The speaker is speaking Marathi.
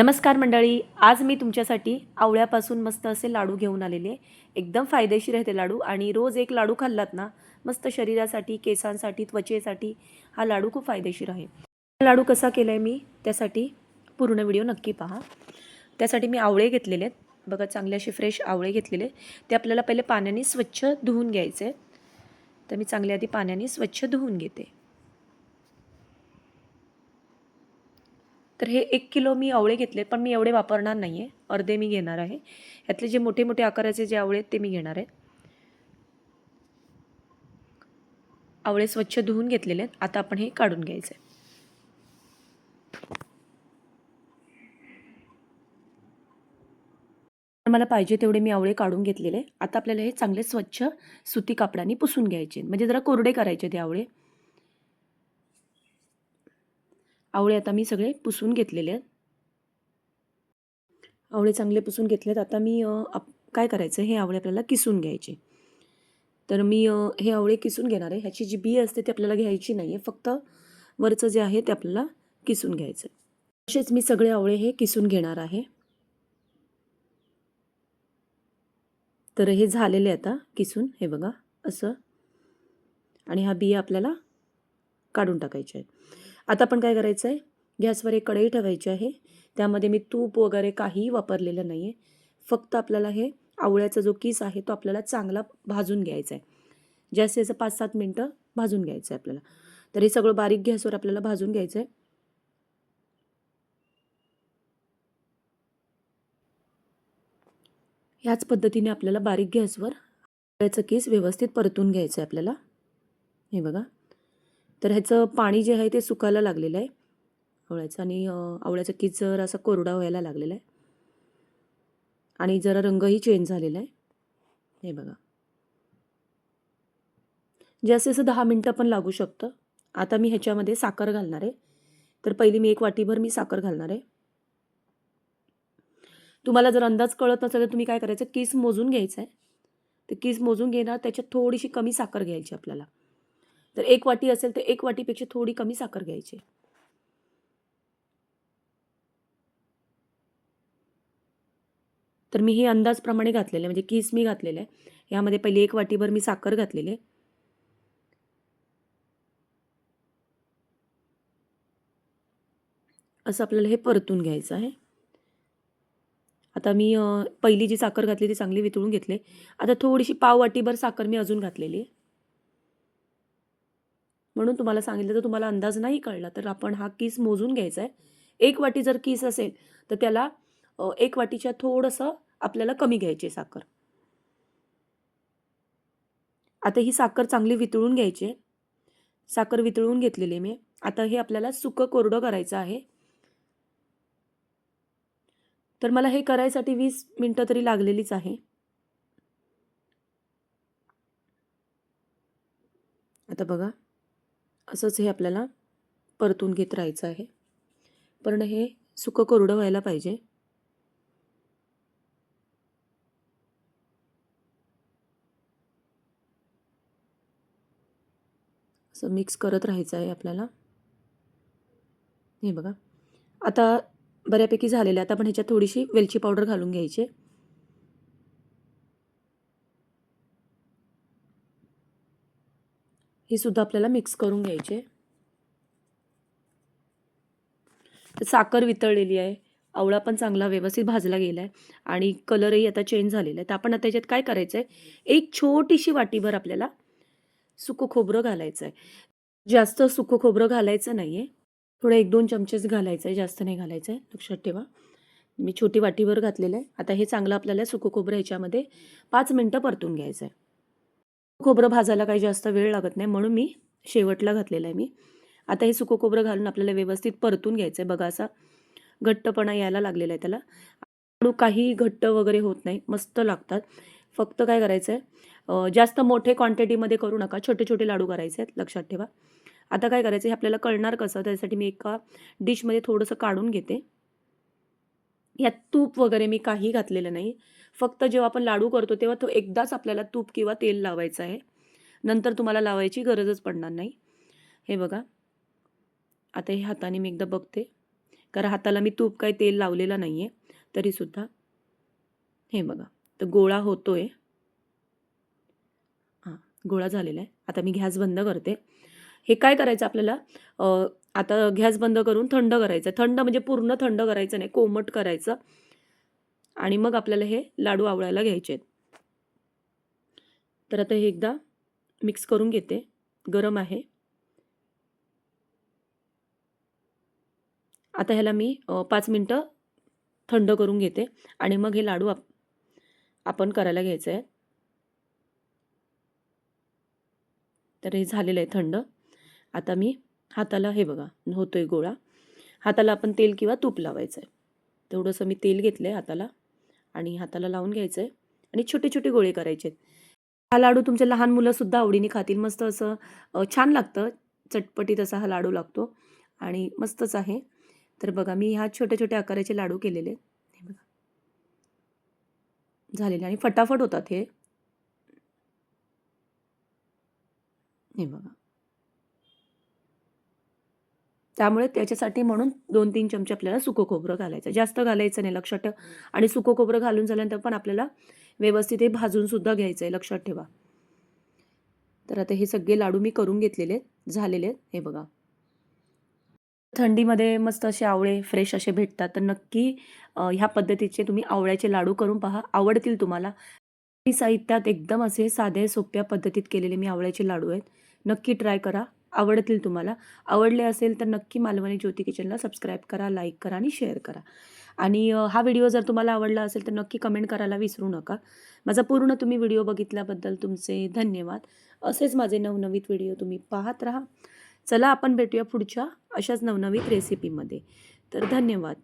नमस्कार मंडळी आज मी तुमच्यासाठी आवळ्यापासून मस्त असे लाडू घेऊन आलेले. एकदम फायदेशीर आहे ते लाडू आणि रोज एक लाडू खाल्लात ना मस्त शरीरासाठी केसांसाठी त्वचेसाठी हा लाडू खूप फायदेशीर आहे. लाडू कसा केला आहे मी त्यासाठी पूर्ण व्हिडिओ नक्की पहा. त्यासाठी मी आवळे घेतलेले आहेत. बघा चांगले असे फ्रेश आवळे घेतलेले ते आपल्याला पहिले पाण्याने स्वच्छ धुवून घ्यायचे तर मी चांगल्या आधी पाण्याने स्वच्छ धुवून घेते. तर हे एक किलो मी आवळे घेतले पण मी एवढे वापरणार नाही आहे अर्धे मी घेणार आहे. यातले जे मोठे मोठे आकाराचे जे आवळे आहेत ते मी घेणार आहे. आवळे स्वच्छ धुवून घेतलेले आहेत. आता आपण हे काढून घ्यायचं आहे मला पाहिजे तेवढे मी आवळे काढून घेतलेले. आता आपल्याला हे चांगले स्वच्छ सुती कापडाने पुसून घ्यायचे म्हणजे जरा कोरडे करायचे ते आवळे. आवळे आता मी सगळे पुसून घेतलेले आहेत. आवळे चांगले पुसून घेतलेत. आता मी आप काय करायचं? हे आवळे आपल्याला किसून घ्यायचे. तर मी हे आवळे किसून घेणार आहे. ह्याची जी बी असते ती आपल्याला घ्यायची नाही आहे फक्त वरचं जे आहे ते आपल्याला किसून घ्यायचं तसेच मी सगळे आवळे हे किसून घेणार आहे. तर हे झालेले आता किसून. हे बघा असं. आणि हा बिया आपल्याला काढून टाकायचे आहेत. आता आपण काय करायचं आहे? गॅसवर एक कढई ठेवायची आहे. त्यामध्ये मी तूप वगैरे काहीही वापरलेलं नाही आहे फक्त आपल्याला हे आवळ्याचा जो किस आहे तो आपल्याला चांगला भाजून घ्यायचा आहे. जास्तीत जास्त पाच सात मिनटं भाजून घ्यायचं आहे आपल्याला. तर हे सगळं बारीक गॅसवर आपल्याला भाजून घ्यायचं आहे. ह्याच पद्धतीने आपल्याला बारीक गॅसवर आवळ्याचं केस व्यवस्थित परतून घ्यायचं आहे आपल्याला. हे बघा. तर ह्याचं पाणी जे आहे ते सुकायला लागलेलं आहे. आवळ्याचं आणि आवळ्याचा कीस जर असा कोरडा व्हायला लागलेला आहे. आणि जरा रंगही चेंज झालेला आहे. हे बघा. जास्तीत जास्त दहा मिनटं पण लागू शकतं. आता मी ह्याच्यामध्ये साखर घालणार आहे. तर पहिली मी एक वाटीभर मी साखर घालणार आहे. तुम्हाला जर अंदाज कळत नसेल तर तुम्ही काय करायचं? किस मोजून घ्यायचं आहे. तर किस मोजून घेणार त्याच्यात थोडीशी कमी साखर घ्यायची आपल्याला. तर एक वाटी असेल तर एक वाटीपेक्षा थोडी कमी साखर घ्यायची. तर मी हे अंदाजप्रमाणे घातलेलं आहे म्हणजे किस मी घातलेलं आहे. यामध्ये पहिले एक वाटीभर मी साखर घातलेली आहे. असं आपल्याला हे परतून घ्यायचं आहे. आता मी पहिली जी साखर घातली ती चांगली वितळून घेतली आता थोडीशी पाव वाटीभर साखर मी अजून घातलेली आहे. म्हणून तुम्हाला सांगितलं तर तुम्हाला अंदाज नाही कळला तर आपण हा किस मोजून घ्यायचा आहे एक वाटी जर किस असेल तर त्याला एक वाटीच्या थोडंसं आपल्याला कमी घ्यायची साखर. आता ही साखर चांगली वितळून घ्यायची आहे. साखर वितळून घेतलेली मी. आता हे आपल्याला सुकं कोरडं करायचं आहे. तर मला हे करायसाठी वीस मिनटं तरी लागलेलीच आहे. आता बघा. असंच हे आपल्याला परतून घेत राहायचं आहे. पण हे सुकं कोरडं व्हायला पाहिजे. असं मिक्स करत राहायचं आहे आपल्याला. हे बघा. आता बऱ्यापैकी झालेलं आहे आता आपण ह्याच्यात थोडीशी वेलची पावडर घालून घ्यायची. ही सुद्धा आपल्याला मिक्स करून घ्यायचे. साखर वितळलेली आहे. आवळा पण चांगला व्यवस्थित भाजला गेला आहे आणि कलरही आता चेंज झालेला आहे तर आपण आता याच्यात काय करायचं आहे एक छोटीशी वाटीभर आपल्याला सुकं खोबरं घालायचं आहे जास्त सुकं खोबरं घालायचं नाही आहे थोडं एक दोन चमचेच घालायचं आहे जास्त नाही घालायचं आहे लक्षात ठेवा. मी छोटी वाटीभर घातलेलं आहे. आता हे चांगलं आपल्याला सुकं खोबरं ह्याच्यामध्ये पाच मिनटं परतून घ्यायचं आहे खोबरं भाजायला काही जास्त वेळ लागत नाही म्हणून मी शेवटला घातलेलं आहे मी. आता हे सुकं खोबरं घालून आपल्याला व्यवस्थित परतून घ्यायचं आहे बघा असा घट्टपणा यायला लागलेला आहे त्याला. लाडू काही घट्ट वगैरे होत नाही मस्त लागतात. फक्त काय करायचं आहे जास्त मोठे क्वांटिटीमध्ये करू नका. छोटे छोटे लाडू करायचे आहेत लक्षात ठेवा. आता काय करायचं हे आपल्याला कळणार कसं? त्यासाठी मी एका डिशमध्ये थोडंसं काढून घेते. यात तूप वगैरे मी काही घातलेलं नाही. फक्त जेव्हा आपण लाडू करतो तेव्हा तो एकदाच आपल्याला तूप किंवा तेल लावायचं आहे. नंतर तुम्हाला लावायची गरजच पडणार नाही. हे बघा. आता हे हाताने मी एकदा बघते. कारण हाताला मी तूप काही तेल लावलेलं नाही आहे तरीसुद्धा. हे बघा. तर गोळा होतो आहे हां गोळा झालेला आहे. आता मी गॅस बंद करते. हे काय करायचं आपल्याला? आता गॅस बंद करून थंड करायचं. थंड म्हणजे पूर्ण थंड करायचं नाही. कोमट करायचं. आणि मग आपल्याला हे लाडू आवळायला घ्यायचे आहेत. तर आता हे एकदा मिक्स करून घेते. गरम आहे. आता ह्याला मी पाच मिनटं थंड करून घेते आणि मग हे लाडू आप आपण करायला घ्यायचं आहे तर हे झालेलं आहे थंड. आता मी हाताला हे बघा होतोय गोळा. हाताला आपण तेल किंवा तूप लावायचं आहे तेवढंसं मी तेल घेतलं आहे हाताला. आणि हाताला लावून घ्यायचं आहे आणि छोटे छोटे गोळे करायचे आहेत हा लाडू तुमच्या लहान मुलंसुद्धा आवडीने खातील. मस्त असं छान लागतं. चटपटीत असा हा लाडू लागतो आणि मस्तच आहे. तर बघा मी ह्या छोट्या छोट्या आकाराचे लाडू केलेले. आहेत. हे बघा. झालेले आणि फटाफट होतात हे बघा त्यामुळे त्याच्यासाठी म्हणून दोन तीन चमचे आपल्याला सुकं खोबरं घालायचं. जास्त घालायचं नाही लक्षात ठेवा. आणि सुकं खोबरं घालून झाल्यानंतर पण आपल्याला व्यवस्थित हे भाजून सुद्धा घ्यायचं आहे लक्षात ठेवा. तर आता हे सगळे लाडू मी करून घेतलेले आहेत झालेले आहेत. हे बघा. थंडीमध्ये मस्त असे आवळे फ्रेश असे भेटतात. तर नक्की ह्या पद्धतीचे तुम्ही आवळ्याचे लाडू करून पहा. आवडतील तुम्हाला. साहित्यात एकदम असे साधे सोप्या पद्धतीत केलेले मी आवळ्याचे लाडू आहेत. नक्की ट्राय करा. आवडतील तुम्हाला. आवडले असेल तर नक्की मालवणी ज्योती किचनला सबस्क्राईब करा लाईक करा आणि शेअर करा. आणि हा व्हिडिओ जर तुम्हाला आवडला असेल तर नक्की कमेंट करायला विसरू नका. माझा पूर्ण तुम्ही व्हिडिओ बघितल्याबद्दल तुमचे धन्यवाद. असेच माझे नवनवीन व्हिडिओ तुम्ही पाहत राहा. चला आपण भेटूया पुढच्या अशाच नवनवीन रेसिपीमध्ये तर धन्यवाद.